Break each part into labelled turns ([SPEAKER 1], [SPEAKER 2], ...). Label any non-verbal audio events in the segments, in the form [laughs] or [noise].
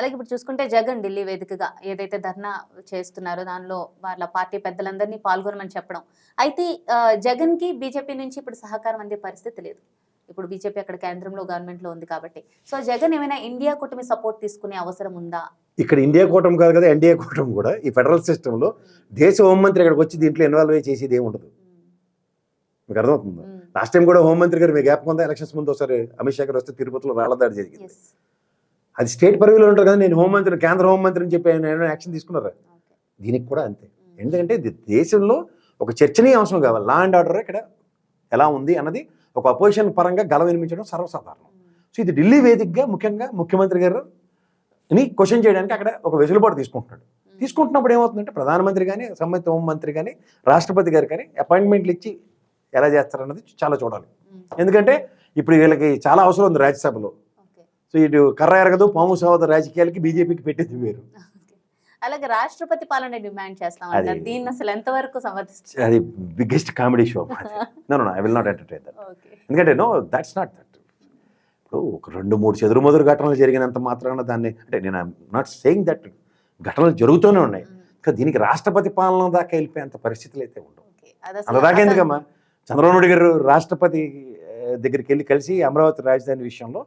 [SPEAKER 1] అలాగే ఇప్పుడు చూసుకుంటే జగన్ ఢిల్లీ వేదికగా ఏదైతే ధర్నా చేస్తున్నారో దానిలో వాళ్ళ పార్టీ పెద్దలందరినీ పాల్గొనమని చెప్పడం. అయితే జగన్కి బీజేపీ నుంచి ఇప్పుడు సహకారం అందే పరిస్థితి లేదు. ఇప్పుడు బీజేపీ అక్కడ కేంద్రంలో గవర్నమెంట్లో ఉంది కాబట్టి. సో జగన్ ఏమైనా ఇండియా కూటమి సపోర్ట్ తీసుకునే అవసరం ఉందా?
[SPEAKER 2] ఇక్కడ ఇండియా కూటమి కాదు కదా ఎన్డీఏ కూటమి కూడా ఈ ఫెడరల్ సిస్టంలో దేశ హోంమంత్రి ఇక్కడికి వచ్చి దీంట్లో ఇన్వాల్వ్ అయ్యి చేసేది ఏమి ఉండదు. మీకు అర్థమవుతుంది? లాస్ట్ టైం కూడా హోంమంత్రి గారు మీ జ్ఞాపకం ఉందా? ఎలక్షన్స్ ముందు ఒకసారి అమిత్ షా గారు వస్తే తిరుపతిలో రాళ్ళదాడి జరిగింది. అది స్టేట్ పరిధిలో ఉంటారు కదా నేను హోంమంత్రి కేంద్ర హోంమంత్రి అని చెప్పి ఏమైనా యాక్షన్ తీసుకున్నారా. దీనికి కూడా అంతే. ఎందుకంటే దేశంలో ఒక చర్చనీయాంశం కావాలి. లా అండ్ ఆర్డర్ ఇక్కడ ఎలా ఉంది అన్నది ఒక అపోజిషన్ పరంగా గల వినిపించడం సర్వసాధారణం. సో ఇది ఢిల్లీ వేదికగా ముఖ్యంగా ముఖ్యమంత్రి గారు ని క్వశ్చన్ చేయడానికి అక్కడ ఒక వెసులుబాటు తీసుకుంటున్నాడు. తీసుకుంటున్నప్పుడు ఏమవుతుందంటే ప్రధానమంత్రి కానీ సంబంధిత హోంమంత్రి కానీ రాష్ట్రపతి గారు కానీ అపాయింట్మెంట్లు ఇచ్చి ఎలా చేస్తారన్నది చాలా చూడాలి. ఎందుకంటే ఇప్పుడు వీళ్ళకి చాలా అవసరం ఉంది రాజ్యసభలో. సో ఇటు కర్ర ఎరగదు పాము సోద రాజకీయాలకి బీజేపీకి పెట్టేది వేరు.
[SPEAKER 1] Okay. అలాగే రాష్ట్రపతి పాలన డిమాండ్ చేస్తాం అంటారు. దీన్ని అసలు ఎంతవరకు సమర్థిస్తారు?
[SPEAKER 2] అది biggest comedy show no no I will not entertain that ఎందుకంటే నో దట్స్ నాట్ దట్ ఇప్పుడు ఒక రెండు మూడు చెదురుమదురు ఘటనలు జరిగినంత మాత్రాన దాన్ని అంటే నేను నాట్ సేయింగ్ దట్ ఘటనలు జరుగుతూనే ఉన్నాయి. కానీ దీనికి రాష్ట్రపతి పాలన దాకా వెళ్ళిపోయేంత పరిస్థితులు అయితే ఉండవు.
[SPEAKER 1] ఓకే. అది అసలు-
[SPEAKER 2] అలా దాకా
[SPEAKER 1] అసలు-
[SPEAKER 2] ఎందుకమ్మా? చంద్రబాబు నాయుడు గారు రాష్ట్రపతి దగ్గరికి వెళ్ళి కలిసి అమరావతి రాజధాని విషయంలో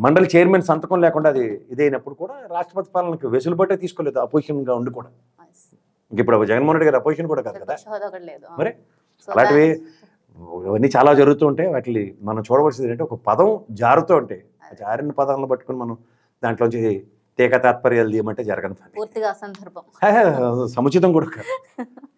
[SPEAKER 2] మండలి చైర్మన్ సంతకం లేకుండా అది ఇదైనప్పుడు కూడా రాష్ట్రపతి పాలనకు వెసులుబాటే తీసుకోలేదు అపోజిషన్గా ఉండి కూడా ఇప్పుడు జగన్మోహన్ రెడ్డి గారు అపోజిషన్ కూడా కాదు కదా? మరి? అలాంటివి ఇవన్నీ చాలా జరుగుతూ ఉంటాయి వాటిని మనం చూడవలసింది ఏంటంటే ఒక పదం జారుతూ ఉంటాయి జారిన పదాలను పట్టుకుని మనం దాంట్లోంచి తీక తాత్పర్యాలు తీయమంటే జరగని పని.
[SPEAKER 1] పూర్తిగా
[SPEAKER 2] సముచితం కూడా కాదు. [laughs]